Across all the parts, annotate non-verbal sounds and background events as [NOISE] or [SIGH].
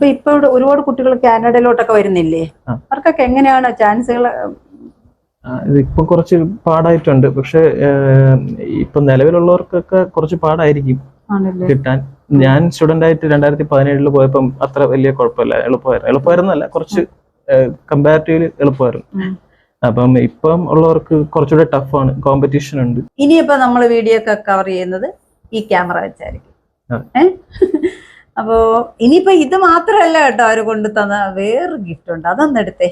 ഇപ്പൊ ഇപ്പൊ ഒരുപാട് കുട്ടികൾ കാനഡയിലോട്ടൊക്കെ വരുന്നില്ലേ? അവർക്കൊക്കെ എങ്ങനെയാണ് ചാൻസുകൾ? ഇതിപ്പം കുറച്ച് പാടായിട്ടുണ്ട്. പക്ഷെ ഇപ്പൊ നിലവിലുള്ളവർക്കൊക്കെ കുറച്ച് പാടായിരിക്കും കിട്ടാൻ. ഞാൻ സ്റ്റുഡന്റ് ആയിട്ട് രണ്ടായിരത്തി പതിനേഴിൽ പോയപ്പം അത്ര വലിയ കുഴപ്പമില്ല. എളുപ്പമായിരുന്നു. എളുപ്പമായിരുന്നല്ല കുറച്ച് കമ്പാരിറ്റീവ്ലി എളുപ്പമായിരുന്നു. അപ്പം ഇപ്പം ഉള്ളവർക്ക് കുറച്ചുകൂടെ ടഫാണ്. കോമ്പറ്റീഷൻ ഉണ്ട്. ഇനിയിപ്പോ നമ്മൾ വീഡിയോ ഒക്കെ കവർ ചെയ്യുന്നത് ഈ ക്യാമറ വെച്ചായിരിക്കും. ആ. ഏ അപ്പോ ഇനിയിപ്പോ ഇത് മാത്രമല്ല കേട്ടോ അവർ കൊണ്ടു തന്ന വേറൊരു ഗിഫ്റ്റ് ഉണ്ട്. അതൊന്ന് എടുത്തേ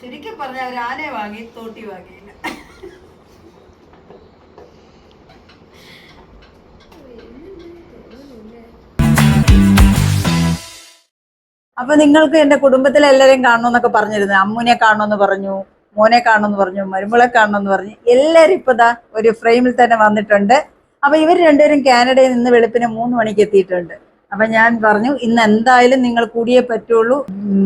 ശരിക്കും പറഞ്ഞ അവർ ആനയെ വാങ്ങി തോട്ടി വാങ്ങിയില്ല അപ്പൊ നിങ്ങൾക്ക് എന്റെ കുടുംബത്തിലെ എല്ലാരെയും കാണണമെന്നൊക്കെ പറഞ്ഞിരുന്നു. അമ്മുനെ കാണണമെന്ന് പറഞ്ഞു മോനെ കാണണമെന്ന് പറഞ്ഞു മരുമളെ കാണണമെന്ന് പറഞ്ഞു. എല്ലാരും ഇപ്പൊ ദാ ഒരു ഫ്രെയിമിൽ തന്നെ വന്നിട്ടുണ്ട്. അപ്പൊ ഇവർ രണ്ടുപേരും കാനഡയിൽ നിന്ന് വെളുപ്പിന് മൂന്ന് മണിക്ക് എത്തിയിട്ടുണ്ട്. അപ്പൊ ഞാൻ പറഞ്ഞു ഇന്ന് എന്തായാലും നിങ്ങൾ കൂടിയേ പറ്റുള്ളൂ.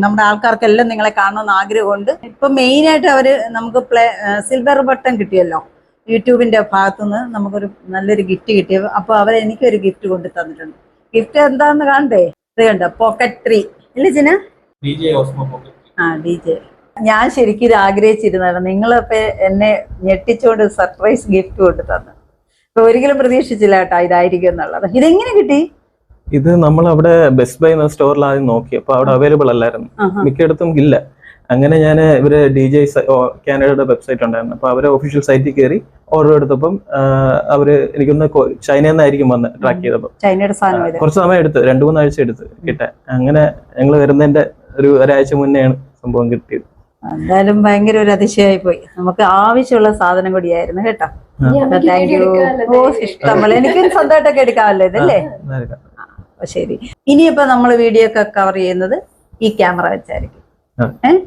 നമ്മുടെ ആൾക്കാർക്കെല്ലാം നിങ്ങളെ കാണണമെന്ന് ആഗ്രഹമുണ്ട്. ഇപ്പൊ മെയിൻ ആയിട്ട് അവർ നമുക്ക് പ്ലേ സിൽവർ ബട്ടൺ കിട്ടിയല്ലോ. യൂട്യൂബിന്റെ ഭാഗത്തുനിന്ന് നമുക്കൊരു നല്ലൊരു ഗിഫ്റ്റ് കിട്ടിയത് അപ്പൊ അവർ എനിക്കൊരു ഗിഫ്റ്റ് കൊണ്ടു തന്നിട്ടുണ്ട്. ഗിഫ്റ്റ് എന്താന്ന് കാണണ്ടേ? ഇത് കണ്ടോ? പോക്കറ്റ് ട്രീ ഇല്ല ചിന ആ ഡി ജെ ഞാൻ ശരിക്കും ഇത് ആഗ്രഹിച്ചിരുന്നതാണ്. നിങ്ങളിപ്പോ എന്നെ ഞെട്ടിച്ചുകൊണ്ട് സർപ്രൈസ് ഗിഫ്റ്റ് കൊണ്ടു തന്നു. അപ്പൊ ഒരിക്കലും പ്രതീക്ഷിച്ചില്ല കേട്ടോ ഇതായിരിക്കും എന്നുള്ളത്. ഇതെങ്ങനെ കിട്ടി? ഇത് നമ്മൾ അവിടെ ബെസ്റ്റ് ബൈ എന്ന സ്റ്റോറിൽ ആദ്യം നോക്കി. അപ്പൊ അവിടെ അവൈലബിൾ അല്ലായിരുന്നു. മിക്കയിടത്തും ഇല്ല. അങ്ങനെ ഞാൻ ഇവർ ഡി ജെ കാനഡയുടെ വെബ്സൈറ്റ് ഉണ്ടായിരുന്നു. അപ്പൊ അവരെ ഒഫീഷ്യൽ സൈറ്റിൽ കയറി ഓർഡർ എടുത്തപ്പം അവർ എനിക്കൊന്ന് ചൈനയിൽ നിന്നായിരിക്കും വന്ന് ട്രാക്ക് ചെയ്തപ്പോൾ കുറച്ച് സമയം എടുത്ത് രണ്ടു മൂന്നാഴ്ച എടുത്ത് കിട്ടാൻ. അങ്ങനെ ഞങ്ങൾ വരുന്നതിന്റെ ഒരു ഒരാഴ്ച മുന്നെയാണ് സംഭവം കിട്ടിയത്. എന്തായാലും ഭയങ്കര ഒരു അതിശയായി പോയി. നമുക്ക് ആവശ്യമുള്ള സാധനം കൂടിയായിരുന്നു കേട്ടോ. താങ്ക് യു ഓ ഇഷ്ടമല്ല എനിക്ക് സ്വന്തമായിട്ടൊക്കെ എടുക്കാമല്ലോ ഇതല്ലേ? അപ്പൊ ശരി. ഇനിയിപ്പോ നമ്മൾ വീഡിയോ ഒക്കെ കവർ ചെയ്യുന്നത് ഈ ക്യാമറ വെച്ചായിരിക്കും. ഏഹ്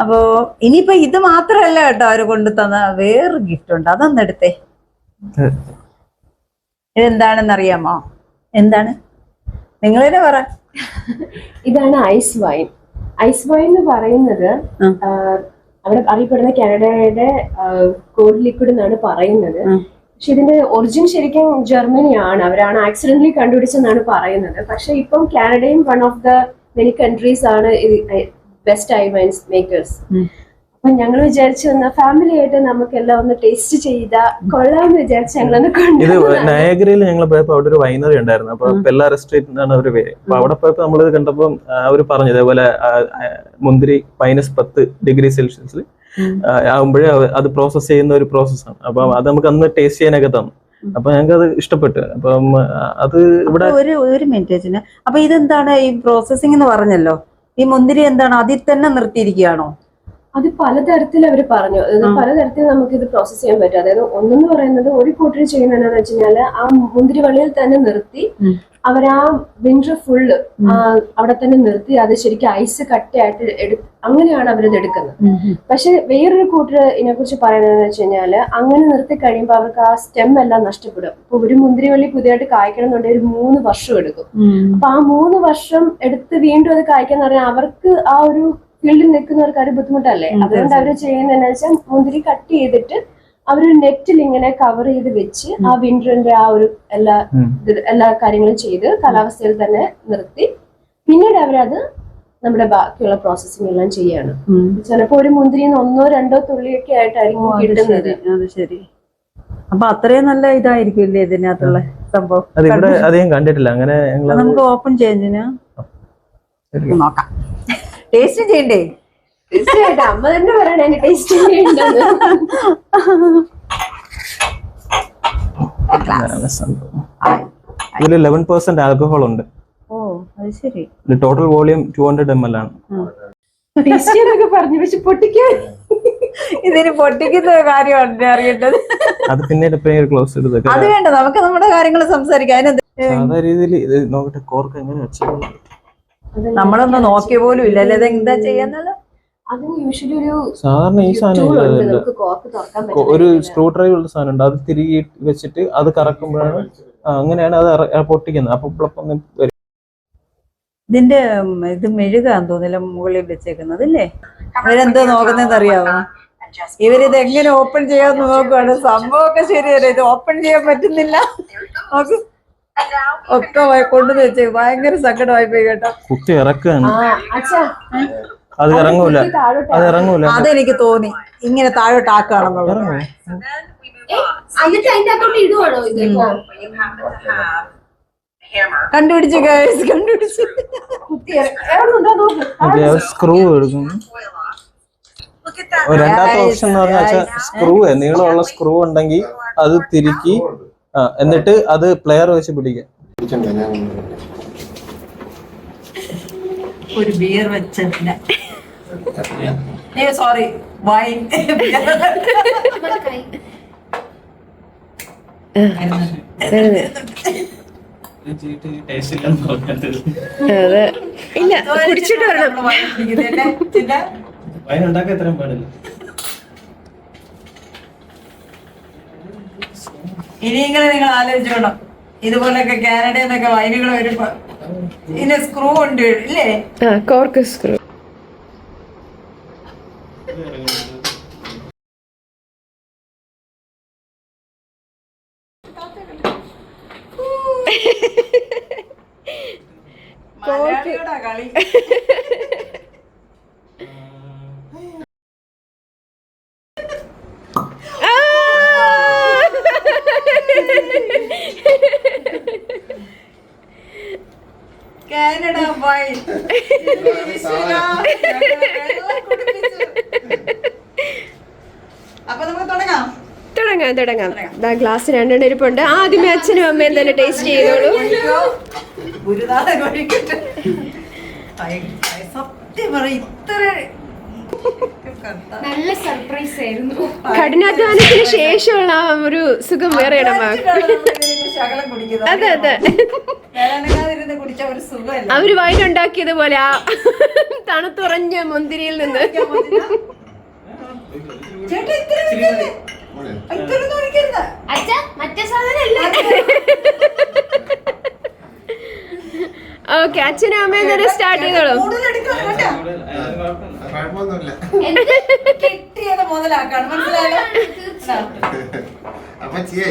അപ്പോ ഇനിയിപ്പോ ഇത് മാത്രല്ല കേട്ടോ അവർ കൊണ്ടു തന്ന വേറൊരു ഗിഫ്റ്റ് ഉണ്ട്. അതൊന്ന് എടുത്തേ. ഇതെന്താണെന്ന് അറിയാമോ? എന്താണ്? നിങ്ങൾ തന്നെ പറ. ഇതാണ് ഐസ് വൈൻ. ഐസ് വൈൻ എന്ന് പറയുന്നത് അവിടെ അറിയപ്പെടുന്ന കാനഡയുടെ കോഡ് ലിക്വിഡ് എന്നാണ് പറയുന്നത്. പക്ഷെ ഇതിന്റെ ഒറിജിൻ ശരിക്കും ജർമ്മനിയാണ് അവരാണ് ആക്സിഡന്റലി കണ്ടുപിടിച്ചെന്നാണ് പറയുന്നത് പക്ഷെ ഇപ്പം കാനഡയും one of the many countries ആണ് ബെസ്റ്റ് ഐ വൈൻസ് മേക്കേഴ്സ്. അപ്പൊ ഞങ്ങൾ വിചാരിച്ചു വന്ന ഫാമിലി ആയിട്ട് നമുക്ക് എല്ലാം ഒന്ന് ടേസ്റ്റ് ചെയ്ത കൊള്ളാന്ന് വിചാരിച്ച് ഞങ്ങളൊന്ന് ഇത്. നയഗ്രയിൽ ഞങ്ങൾ പോയപ്പോ അവിടെ ഒരു വൈനറി ഉണ്ടായിരുന്നു അപ്പൊ പെല്ലാ റെസ്റ്റേറ്റ് എന്നാണ് അവർ പേര് അപ്പൊ അവിടെ പോയപ്പോ നമ്മളിത് കണ്ടപ്പോൾ അവർ പറഞ്ഞു ഇതേപോലെ മുന്തിരി മൈനസ് പത്ത് ഡിഗ്രി സെൽഷ്യസിൽ. ആകുമ്പോഴേ അത് പ്രോസസ് ചെയ്യുന്ന ഒരു പ്രോസസ്സാണ് അപ്പൊ അത് നമുക്ക് അന്ന് ടേസ്റ്റ് ചെയ്യാനൊക്കെ തന്നു. അപ്പൊ ഞങ്ങൾക്ക് അത് ഇഷ്ടപ്പെട്ടു. അപ്പം അത് ഇവിടെ ഒരു ഒരു മിനിറ്റ് അപ്പൊ ഇതെന്താണ് ഈ പ്രോസസ്സിംഗ് എന്ന് പറഞ്ഞല്ലോ? ഈ മുന്തിരി എന്താണ് അതിൽ തന്നെ നിർത്തിയിരിക്കുകയാണോ? അത് പലതരത്തിൽ അവർ പറഞ്ഞു. പലതരത്തിൽ നമുക്ക് ഇത് പ്രോസസ് ചെയ്യാൻ പറ്റും. അതായത് ഒന്നെന്ന് പറയുന്നത് ഒരു കൂട്ടർ ചെയ്യുന്നത് എന്താണെന്ന് വെച്ച് കഴിഞ്ഞാൽ ആ മുന്തിരി വള്ളിയിൽ തന്നെ നിർത്തി. അവർ ആ വിന്റർ ഫുള്ള്. അവിടെ തന്നെ നിർത്തി അത് ശരിക്കും ഐസ് കട്ടയായിട്ട് എടു അങ്ങനെയാണ് അവരത് എടുക്കുന്നത്. പക്ഷെ വേറൊരു കൂട്ടർ ഇതിനെ കുറിച്ച് പറയുന്നതെന്ന് വെച്ച് കഴിഞ്ഞാൽ അങ്ങനെ നിർത്തി കഴിയുമ്പോൾ അവർക്ക് ആ സ്റ്റെം എല്ലാം നഷ്ടപ്പെടും. ഇപ്പൊ ഒരു മുന്തിരി വള്ളി പുതിയതായിട്ട് കായ്ക്കണം എന്നുണ്ടെങ്കിൽ ഒരു മൂന്ന് വർഷം എടുക്കും. അപ്പൊ ആ മൂന്ന് വർഷം എടുത്ത് വീണ്ടും അത് കായ്ക്കാന്ന് പറഞ്ഞാൽ അവർക്ക് ആ ഒരു ഫീൽഡിൽ നിൽക്കുന്നവർക്ക് ഒരു ബുദ്ധിമുട്ടല്ലേ? അതുകൊണ്ട് അവർ ചെയ്യുന്നതെന്ന് വെച്ചാൽ മുന്തിരി കട്ട് ചെയ്തിട്ട് അവർ നെറ്റിൽ ഇങ്ങനെ കവർ ചെയ്ത് വെച്ച് ആ വിന്ററിന്റെ ആ ഒരു എല്ലാ എല്ലാ കാര്യങ്ങളും ചെയ്ത് കാലാവസ്ഥയിൽ തന്നെ നിർത്തി. പിന്നീട് അവരത് നമ്മുടെ ബാക്കിയുള്ള പ്രോസസ്സിംഗ് എല്ലാം ചെയ്യാണ്. ചിലപ്പോ ഒരു മുന്തിരിന്ന് ഒന്നോ രണ്ടോ തുള്ളിയൊക്കെ ആയിട്ടായിരിക്കും കിട്ടുന്നത്. അത് ശരി. അപ്പൊ അത്രയും നല്ല ഇതായിരിക്കും ഇല്ലേ ഇതിനകത്തുള്ള സംഭവം? അത് ഇവിടെ അധികം കണ്ടിട്ടില്ല. അങ്ങനെ നമുക്ക് ഓപ്പൺ ചെയ്യുന്നതിന് നോക്കാം. ടേസ്റ്റ് ചെയ്യണ്ടേ? തീർച്ചയായിട്ടും അമ്മ തന്നെ പറയണ അതിന്റെ ടേസ്റ്റ് സംഭവം. ഇതിൽ ലെവൻ പെർസെന്റ് ആൽക്കഹോൾ ഉണ്ട്. ഓ അത് ശരി. Total volume two hundred M L ആണ്. പറഞ്ഞു പക്ഷെ പൊട്ടിക്കാൻ ഇതിന് പൊട്ടിക്കുന്ന കാര്യമാണ് അറിയേണ്ടത്. അത് പിന്നീട് ക്ലോസ് ചെയ്തത് അത് വേണ്ട നമുക്ക് നമ്മുടെ കാര്യങ്ങൾ സംസാരിക്കാം. അതിനെന്ത് രീതിയിൽ നോക്കട്ടെ കോർക്ക് എങ്ങനെ നമ്മളൊന്നും നോക്കിയ പോലും ഇല്ല ഇതെന്താ ഇത് എന്താ യൂഷ്വലി ഒരു സാധാരണ ഈ സാധനം ഉണ്ട്. നമുക്ക് കോർക്ക് തുറക്കാൻ കൊ- ഒരു സ്ക്രൂ ഡ്രൈവ് ഉള്ള സാധനം ഉണ്ട്. അത് തിരികെ വെച്ചിട്ട് അത് കറക്കുമ്പോഴാണ് അങ്ങനെയാണ് അത് പൊട്ടിക്കുന്നത്. അപ്പൊ പ്ലപ്പ് അങ്ങ് വരും. ഇതിന്റെ ഇത് മെഴുകാന്ന് തോന്നില്ല മുകളിൽ വെച്ചേക്കുന്നത് അല്ലേ? ഇവരെന്തോ നോക്കുന്നതെന്ന് അറിയാമോ ഇവരിത് എങ്ങനെ ഓപ്പൺ ചെയ്യാന്ന് നോക്കുവാണ്. സംഭവമൊക്കെ ശരിയല്ലേ? ഇത് ഓപ്പൺ ചെയ്യാൻ പറ്റുന്നില്ല. നോക്ക്. ഒക്കെ കൊണ്ടുവന്ന് വെച്ചേ ഭയങ്കര സങ്കടമായി പോയി കേട്ടോ. കുത്തി ഇറക്കാണ് അച്ഛാ. അത് ഇറങ്ങൂല. അത് ഇറങ്ങൂല. അതെനിക്ക് തോന്നി. ഇങ്ങനെ താഴോട്ട് ആക്കുകയാണെന്നുള്ളത് കണ്ടുപിടിച്ചു guys, കണ്ടുപിടിച്ചു. സ്ക്രൂ എടുക്കും. രണ്ടാമത്തെ ഓപ്ഷൻ എന്ന് പറഞ്ഞാൽ സ്ക്രൂ നീളമുള്ള സ്ക്രൂ ഉണ്ടെങ്കിൽ അത് തിരുക്കി എന്നിട്ട് അത് പ്ലെയർ വെച്ച് പിടിക്കാം. ഒരു ബിയർ വെച്ചില്ല സോറി വൈൻ അതെ. ഇല്ല കുടിച്ചിട്ട് വരണം. [LAUGHS] പാടില്ല. ഇനിയെങ്കിലും നിങ്ങൾ ആലോചിച്ചോണം ഇതുപോലൊക്കെ കാനഡയിൽ നിന്നൊക്കെ വൈനുകൾ വരുമ്പോ ഇതിന് സ്ക്രൂ ഉണ്ട് ഇല്ലേ? കോർക്ക് സ്ക്രൂ കളി. കാനഡ വൈൻ [LAUGHS] അപ്പൊ നമുക്ക് തുടങ്ങാം തുടങ്ങാം തുടങ്ങാം ദാ ഗ്ലാസ് രണ്ടെണ്ണം ഇരിപ്പുണ്ട്. ആദ്യമേ അച്ഛനും അമ്മയും തന്നെ ടേസ്റ്റ് ചെയ്തോളൂ. നല്ല സർപ്രൈസ് ആയിരുന്നു. കഠിനാധ്വാനത്തിന് ശേഷമുള്ള ആ ഒരു സുഖം വേറെ അതെ അതെ. അവർ വൈൻ പോലെ ആ തണുത്തുറഞ്ഞ മുന്തിരിയിൽ നിന്ന്. ചേട്ടാ ഓക്കെ അച്ഛനും അമ്മയും തന്നെ സ്റ്റാർട്ട് ചെയ്തോളൂ. കിട്ടിയത് മുതലാക്കാണ്. മനസ്സിലായോ.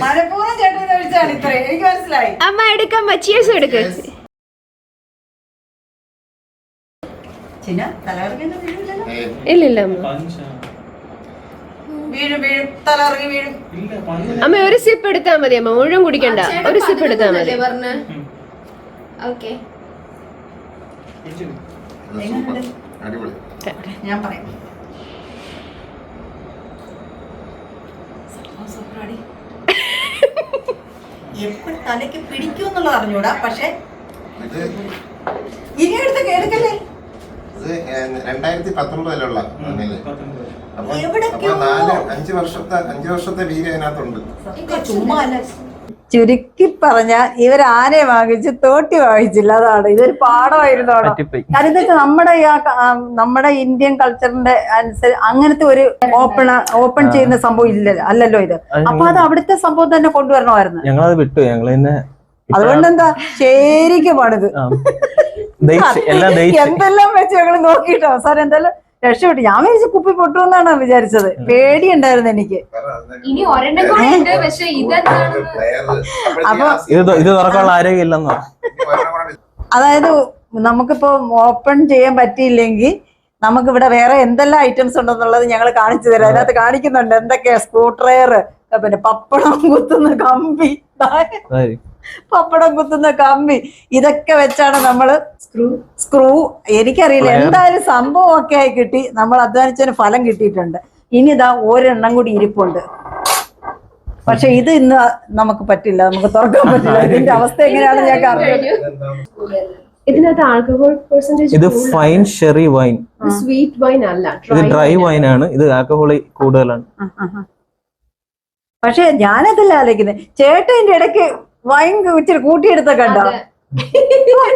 മലപ്പൂർവം ചേട്ടൻ ഇത്രയും. എനിക്ക് മനസ്സിലായി. അമ്മ എടുക്കാം മച്ചിയേഴ്സ് എടുക്ക. ഇല്ലില്ല അമ്മ. വീഴും വീഴും തലകറങ്ങി വീഴും. അമ്മ ഒരു സിപ്പ് എടുത്താ മതി അമ്മ മുഴുവൻ കുടിക്കണ്ട. ഒരു സിപ്പ് എടുത്താ മതി. ഞാൻ പറയാം. [LAUGHS] എപ്പോഴും തലയ്ക്ക് പിടിക്കും എന്നുള്ളത് അറിഞ്ഞൂടാ പക്ഷെ ഇനി എടുത്ത് എടുക്കല്ലേ ഇത് രണ്ടായിരത്തി പത്തൊമ്പതിലുള്ള. അപ്പൊ? അപ്പൊ നാല് അഞ്ച് വർഷത്തെ അഞ്ച് വർഷത്തെ വീര് അതിനകത്തുണ്ട്. ഒക്കെ ചുമ്മാ അല്ല. ചുരുക്കി പറഞ്ഞാൽ ഇവർ ആനയെ വാങ്ങിച്ച് തോട്ടി വാങ്ങിച്ചില്ല അതാണ്. ഇതൊരു പാഠമായിരുന്നു കാരണം നമ്മുടെ നമ്മുടെ ഇന്ത്യൻ കൾച്ചറിന്റെ അനുസരിച്ച് അങ്ങനത്തെ ഒരു ഓപ്പൺ ഓപ്പൺ ചെയ്യുന്ന സംഭവം ഇല്ല അല്ലല്ലോ ഇത്. അപ്പൊ അത് അവിടുത്തെ സംഭവം തന്നെ കൊണ്ടുവരണമായിരുന്നു. ഞങ്ങളത് വിട്ടു ഞങ്ങൾ തന്നെ അതുകൊണ്ട് എന്താ ശരിക്കും പണിത് എന്തെല്ലാം വെച്ച് ഞങ്ങൾ നോക്കിട്ടോ സാർ എന്തായാലും രക്ഷപ്പെട്ടു. ഞാൻ വിചാരിച്ചു കുപ്പി പൊട്ടുമെന്നാണ് വിചാരിച്ചത്. പേടിയുണ്ടായിരുന്നു എനിക്ക്. ഇനി ഒരെണ്ണം കൂടെ ഉണ്ട്. പക്ഷെ ഇതെന്താണ്? അപ്പൊ ഇത് ഇത് തുറക്കാനുള്ള ആരോഗ്യം ഇല്ലെന്നോ? അതായത് നമുക്കിപ്പോ ഓപ്പൺ ചെയ്യാൻ പറ്റിയില്ലെങ്കിൽ നമുക്ക് ഇവിടെ വേറെ എന്തെല്ലാം ഐറ്റംസ് ഉണ്ടെന്നുള്ളത് ഞങ്ങൾ കാണിച്ചു തരാം. അതിനകത്ത് കാണിക്കുന്നുണ്ട്. എന്തൊക്കെയാ? സ്ക്രൂ പിന്നെ പപ്പടം കുത്തുന്ന കമ്പി. പപ്പടം കുത്തുന്ന കമ്പി. ഇതൊക്കെ വെച്ചാണ് നമ്മൾ സ്ക്രൂ. സ്ക്രൂ. എനിക്കറിയില്ല. എന്തായാലും സംഭവം ഒക്കെ ആയി കിട്ടി. നമ്മൾ അധ്വാനിച്ചതിന് ഫലം കിട്ടിയിട്ടുണ്ട്. ഇനി ഇതാ ഒരെണ്ണം കൂടി ഇരിപ്പുണ്ട്. പക്ഷെ ഇത് ഇന്ന് നമുക്ക് പറ്റില്ല. നമുക്ക് തുറക്കാൻ പറ്റില്ല. ഇതിന്റെ അവസ്ഥ എങ്ങനെയാണ് ഞാൻ അറിയാം ഇതിനകത്ത് ആൽക്കഹോൾ പെർസെന്റേജ് ഇത് fine sherry wine sweet wine അല്ല. ഇത് ഡ്രൈ വൈൻ ആണ്. ഇത് ആൽക്കഹോളി കൂടുതലാണ്. പക്ഷെ ഞാനതല്ല ആലോചിക്കുന്നത്. ചേട്ടന്റെ ഇടയ്ക്ക് ഇച്ചിരി കൂട്ടിയെടുത്ത കേട്ടോ.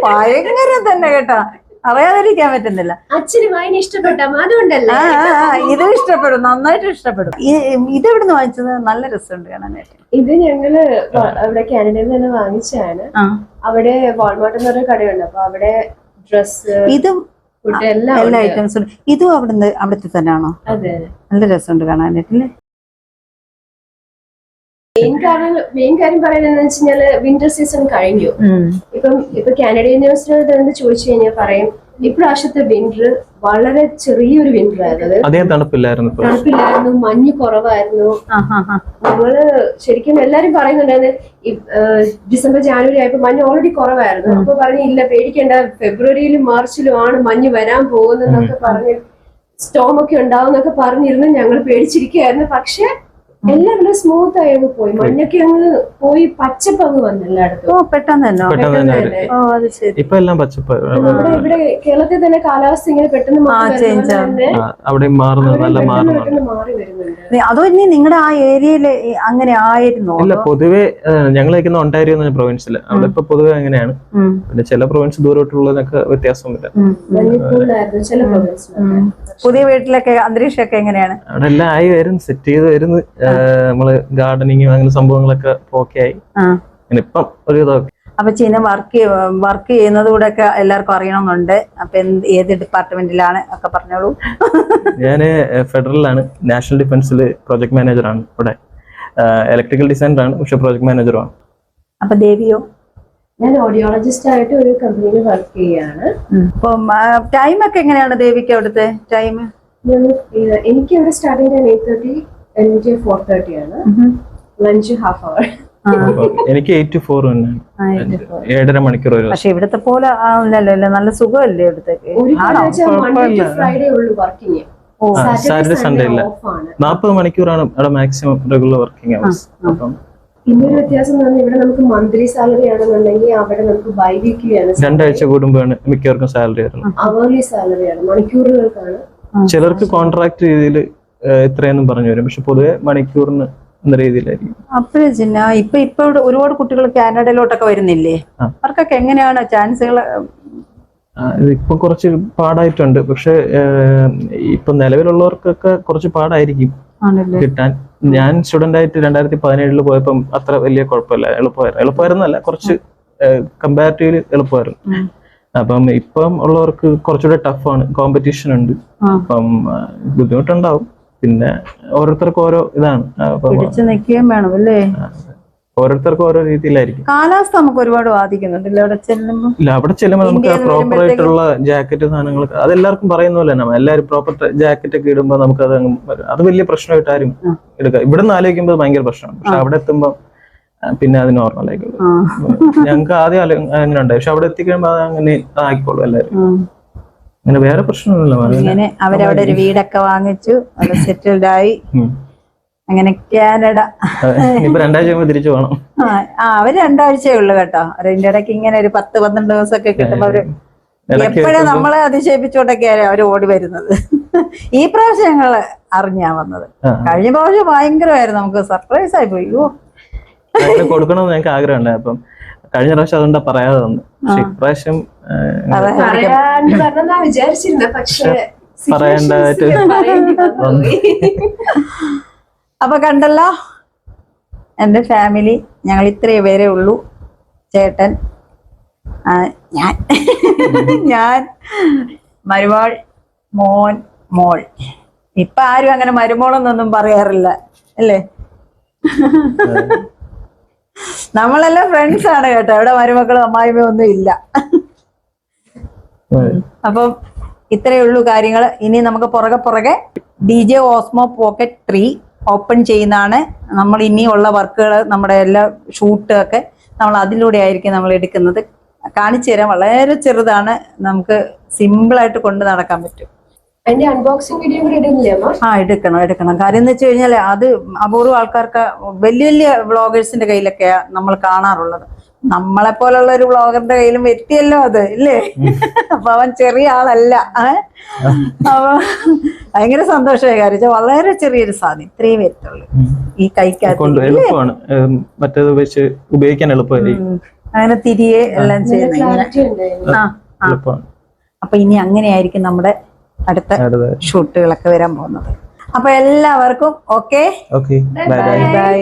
ഭയങ്കര തന്നെ കേട്ടോ. അറിയാതിരിക്കാൻ പറ്റുന്നില്ല. അച്ഛന് വായന ഇഷ്ടപ്പെട്ട? അതുകൊണ്ടല്ല? ഇത് ഇഷ്ടപ്പെടും നന്നായിട്ട് ഇഷ്ടപ്പെടും. ഇത് എവിടുന്ന് വാങ്ങിച്ചത്? നല്ല രസമുണ്ട് കാണാനായിട്ട് ഇത് ഞങ്ങൾ അവിടെ കാനഡയിൽ നിന്ന് തന്നെ വാങ്ങിച്ചതാണ് അവിടെ വാൾമാർട്ട് എന്ന് പറഞ്ഞ കടയുണ്ട്. അപ്പൊ അവിടെ ഡ്രസ് ഇതും എല്ലാം. ഐറ്റംസും ഇതും അവിടുന്ന് അവിടുത്തെ തന്നെയാണോ? അതെ. നല്ല രസമുണ്ട് കാണാനായിട്ട് അല്ലേ മെയിൻ കാരണം മെയിൻ കാര്യം പറയുന്നത് വെച്ച് കഴിഞ്ഞാൽ വിന്റർ സീസൺ കഴിഞ്ഞു. ഇപ്പം ഇപ്പൊ കാനഡിയൻ ന്യൂസിനോട് എന്ത് ചോദിച്ചു കഴിഞ്ഞാൽ പറയും ഇപ്രാവശ്യത്തെ വിന്റർ വളരെ ചെറിയൊരു വിന്റർ ആയിരുന്നത് അധികം തണുപ്പില്ലായിരുന്നു തണുപ്പില്ലായിരുന്നു മഞ്ഞ് കുറവായിരുന്നു. നമ്മൾ ശരിക്കും എല്ലാരും പറയുന്നുണ്ടായിരുന്നു ഡിസംബർ ജാനുവരി ആയപ്പോ മഞ്ഞ് ഓൾറെഡി കുറവായിരുന്നു. അപ്പൊ പറഞ്ഞു ഇല്ല പേടിക്കേണ്ട ഫെബ്രുവരിയിലും മാർച്ചിലും ആണ് മഞ്ഞ് വരാൻ പോകുന്നതെന്നൊക്കെ പറഞ്ഞു സ്റ്റോം ഒക്കെ ഉണ്ടാവും എന്നൊക്കെ പറഞ്ഞിരുന്നു ഞങ്ങൾ പേടിച്ചിരിക്കുകയായിരുന്നു. പക്ഷെ എല്ലാം സ്മൂത്ത് ആയി അങ്ങ് പോയി. മഞ്ഞൊക്കെ അങ്ങ് പോയി പച്ചപ്പ് അങ്ങ് വന്നു എല്ലായിടത്തും. ഓ പെട്ടെന്ന് തന്നെ. പെട്ടെന്ന് തന്നെ ഓ അത് ശരി. ഇപ്പൊ എല്ലാം പച്ചപ്പ് നമ്മുടെ ഇവിടെ കേരളത്തിൽ തന്നെ കാലാവസ്ഥ ഇങ്ങനെ പെട്ടെന്ന് മാറി അവിടെയും മാറുന്നു നല്ല മാറുന്നു. പെട്ടെന്ന് മാറി വരുന്നുണ്ട്. അതോ ഇനി നിങ്ങളുടെ ആ ഏരിയയിൽ അങ്ങനെ ആയിരുന്നോ? ഇല്ല പൊതുവേ ഞങ്ങൾ നിൽക്കുന്ന ഒണ്ടാരിയോ എന്ന പ്രൊവിൻസിൽ അവിടെ ഇപ്പൊ പൊതുവേ അങ്ങനെയാണ്. പിന്നെ ചില പ്രൊവിൻസ് ദൂരോട്ടുള്ളതിനൊക്കെ പ്രൊവിൻസിലൊക്കെ ഉം. പുതിയ വീട്ടിലൊക്കെ അന്തരീക്ഷമൊക്കെ എങ്ങനെയാണ്? അവിടെ എല്ലാം ആയി വരുന്നു സെറ്റ് ചെയ്ത് വരുന്നു. നമ്മൾ ഗാർഡനിങ്ങും അങ്ങനെ സംഭവങ്ങളൊക്കെ ഓക്കെ ആയി. ഇപ്പം ഒരു ഇതൊക്കെ. അപ്പൊ ചീന വർക്ക് വർക്ക് ചെയ്യുന്നത് കൂടെ ഒക്കെ എല്ലാവർക്കും അറിയണമെന്നുണ്ട് അപ്പൊ എന്ത് ഏത് ഡിപ്പാർട്ട്മെന്റിലാണ് ഒക്കെ പറഞ്ഞോളൂ. ഞാൻ ഫെഡറലാണ് നാഷണൽ ഡിഫൻസിൽ പ്രോജക്ട് മാനേജറാണ് ഇവിടെ. ഇലക്ട്രിക്കൽ ഡിസൈനറാണ് പക്ഷെ പ്രോജക്ട് മാനേജറുമാണ് അപ്പൊ ദേവിയോ? ഞാൻ ഓഡിയോളജിസ്റ്റ് ആയിട്ട് ഒരു കമ്പനിയിൽ വർക്ക് ചെയ്യാണ്. അപ്പം ടൈം ഒക്കെ എങ്ങനെയാണ് ദേവിക്ക് അവിടുത്തെ? ടൈം എനിക്ക് ഇവിടെ സ്റ്റാർട്ടിങ് ടൈം എയ്റ്റ് തേർട്ടി എനിക്ക് ഫോർ തേർട്ടി ആണ്. ലഞ്ച് ഹാഫ് അവർ എനിക്ക് എയ്റ്റ് ടു ഫോർ തന്നെയാണ് ഏഴര മണിക്കൂർ ഒരു പക്ഷെ ഇവിടത്തെ പോലെ ആവില്ലല്ലോ അല്ലേ നല്ല സുഖമല്ലേ ഇവിടത്തേക്ക് ഫ്രൈഡേ ഉള്ളൂ വർക്കിംഗ് Saturday, Sunday ഇല്ല. ഓഫ് ആണ്. നാൽപ്പത് മണിക്കൂറാണ് ഇവിടെ മാക്സിമം റെഗുലർ വർക്കിംഗ് അവേഴ്സ് അപ്പം പിന്നെ ഒരു വ്യത്യാസം എന്ന് പറഞ്ഞാൽ ഇവിടെ നമുക്ക് മന്ത്ലി സാലറി ആണെന്നുണ്ടെങ്കിൽ അവിടെ നമുക്ക് ബൈ വീക്ക്ലി ആണ് രണ്ടാഴ്ച കൂടുമ്പോഴാണ് മിക്കവർക്കും സാലറി വരുന്നത്. അവർലി സാലറി ആണ്. മണിക്കൂറുകൾക്കാണ്. ചിലർക്ക് കോൺട്രാക്ട് രീതിയിൽ ഇത്രയൊന്നും പറഞ്ഞു വരും. പക്ഷെ പൊതുവെ മണിക്കൂറിന് എന്ന രീതിയിലായിരിക്കും. അപ്പോഴേ ഇപ്പൊ ഇപ്പൊ ഒരുപാട് കുട്ടികൾ കാനഡയിലോട്ടൊക്കെ വരുന്നില്ലേ? അവർക്കൊക്കെ എങ്ങനെയാണ് ചാൻസുകൾ? ഇപ്പൊ കുറച്ച് പാടായിട്ടുണ്ട്. പക്ഷെ ഇപ്പൊ നിലവിലുള്ളവർക്കൊക്കെ കുറച്ച് പാടായിരിക്കും. കിട്ടാൻ. ഞാൻ സ്റ്റുഡന്റ് ആയിട്ട് രണ്ടായിരത്തി പതിനേഴിൽ പോയപ്പം അത്ര വലിയ കുഴപ്പമില്ല. എളുപ്പമായിരുന്നു. എളുപ്പമായിരുന്നല്ല കുറച്ച് കമ്പാരിറ്റീവ്ലി എളുപ്പമായിരുന്നു. അപ്പം ഇപ്പം ഉള്ളവർക്ക് കുറച്ചുകൂടെ ടഫാണ് കോമ്പറ്റീഷൻ ഉണ്ട്. അപ്പം ബുദ്ധിമുട്ടുണ്ടാവും. പിന്നെ ഓരോരുത്തർക്കും ഓരോ ഇതാണ്. അപ്പം പിടിച്ചു നിൽക്കുകയും വേണം അല്ലേ? ഓരോരുത്തർക്കും ഓരോ രീതിയിലായിരിക്കും. കാലാവസ്ഥ നമുക്ക് ഒരുപാട് ബാധിക്കുന്നുണ്ട് അവിടെ ചെല്ലുമ്പോ? ഇല്ല അവിടെ ചെല്ലുമ്പോൾ നമുക്ക് പ്രോപ്പർ ആയിട്ടുള്ള ജാക്കറ്റ് സാധനങ്ങളൊക്കെ അതെല്ലാവർക്കും പറയുന്ന പോലെ തന്നെ എല്ലാവരും പ്രോപ്പർ ജാക്കറ്റ് ഒക്കെ ഇടുമ്പോൾ നമുക്ക് അത് അത് വലിയ പ്രശ്നമായിട്ട് ആരും എടുക്കാം എടുക്കുക ഇവിടെ നിന്ന് ആലോചിക്കുമ്പോൾ ഭയങ്കര പ്രശ്നമാണ്. പക്ഷെ അവിടെ എത്തുമ്പോൾ പിന്നെ അത് നോർമൽ ആയിക്കോളും. ഞങ്ങൾക്ക് ആദ്യം അങ്ങനെ ഉണ്ടായി പക്ഷെ അവിടെ എത്തിക്കഴിയുമ്പോൾ അത് അങ്ങനെ ആയിക്കോളും എല്ലാവരും. അങ്ങനെ വേറെ പ്രശ്നമൊന്നുമില്ല അങ്ങനെ ഇങ്ങനെ അവരവിടെ ഒരു വീടൊക്കെ വാങ്ങിച്ചു അവിടെ സെറ്റിൽഡ് ആയി അങ്ങനെ കാനഡ. രണ്ടാഴ്ച തിരിച്ചു പോകണം ആ അവർ രണ്ടാഴ്ചയേ ഉള്ളു കേട്ടോ. അതിന്റെ ഇടയ്ക്ക് ഇങ്ങനെ ഒരു പത്ത് പന്ത്രണ്ട് ദിവസമൊക്കെ കിട്ടുമ്പോ അവർ എപ്പോഴും നമ്മളെ അതിശയിപ്പിച്ചോണ്ടൊക്കെയാണ് അവർ ഓടി വരുന്നത്. ഈ പ്രാവശ്യം ഞങ്ങൾ അറിഞ്ഞാ വന്നത്. കഴിഞ്ഞ പ്രാവശ്യം ഭയങ്കരമായിരുന്നു നമുക്ക് സർപ്രൈസ് ആയി പോയി കൊടുക്കണമെന്ന് ഞങ്ങൾക്ക് ആഗ്രഹമുണ്ട് അപ്പം കഴിഞ്ഞ പ്രാവശ്യം അതുകൊണ്ടാ പറയാതെ തന്നു. പക്ഷെ ഇപ്രാവശ്യം. [LAUGHS] അപ്പൊ കണ്ടല്ലോ എന്റെ ഫാമിലി ഞങ്ങൾ ഇത്രയേ പേരേ ഉള്ളൂ ചേട്ടൻ ഞാൻ. ഞാൻ മരുമോൾ മോൻ മോൾ. ഇപ്പൊ ആരും അങ്ങനെ മരുമോളെന്നൊന്നും പറയാറില്ല അല്ലേ? നമ്മളെല്ലാം ഫ്രണ്ട്സ് ആണ് കേട്ടോ. ഇവിടെ മരുമക്കളും അമ്മായിമ്മയും ഒന്നും ഇല്ല. അപ്പം ഇത്രയേ ഉള്ളൂ കാര്യങ്ങൾ ഇനി നമുക്ക് പുറകെ പുറകെ D J Osmo Pocket three open ചെയ്യുന്നതാണ്. നമ്മൾ ഇനിയുള്ള വർക്കുകൾ നമ്മുടെ എല്ലാ ഷൂട്ട് ഒക്കെ നമ്മൾ അതിലൂടെ ആയിരിക്കും നമ്മൾ എടുക്കുന്നത്. കാണിച്ചു തരാൻ വളരെ ചെറുതാണ്. നമുക്ക് സിമ്പിളായിട്ട് കൊണ്ട് നടക്കാൻ പറ്റും. അതിന്റെ അൺബോക്സിംഗ് വീഡിയോ കൂടെ ഇടുന്നില്ലേ അമ്മ? ആ എടുക്കണം എടുക്കണം. കാര്യം എന്ന് വെച്ച് കഴിഞ്ഞാൽ അത് അപൂർവ ആൾക്കാർക്ക് വലിയ വലിയ വ്ളോഗേഴ്സിന്റെ കയ്യിലൊക്കെയാ നമ്മൾ കാണാറുള്ളത്. നമ്മളെ പോലുള്ള ഒരു വ്ളോഗറിന്റെ കയ്യിലും വെറ്റിയല്ലോ അത് ഇല്ലേ? അപ്പൊ അവൻ ചെറിയ ആളല്ല? അപ്പൊ ഭയങ്കര സന്തോഷമായി കാര്യം. വളരെ ചെറിയൊരു സാധനം ഇത്രയും വരത്തുള്ളൂ. ഈ കൈക്കാത്ത കൊണ്ട് എളുപ്പമാണ്. മറ്റേത് വെച്ച് ഉപയോഗിക്കാൻ എളുപ്പമായിരിക്കും അങ്ങനെ തിരികെ എല്ലാം ചെയ്യുന്നത് അപ്പൊ ഇനി അങ്ങനെയായിരിക്കും നമ്മുടെ അടുത്ത ഷൂട്ടുകളൊക്കെ വരാൻ പോകുന്നത്. അപ്പൊ എല്ലാവർക്കും ഓക്കെ ബൈ ബൈ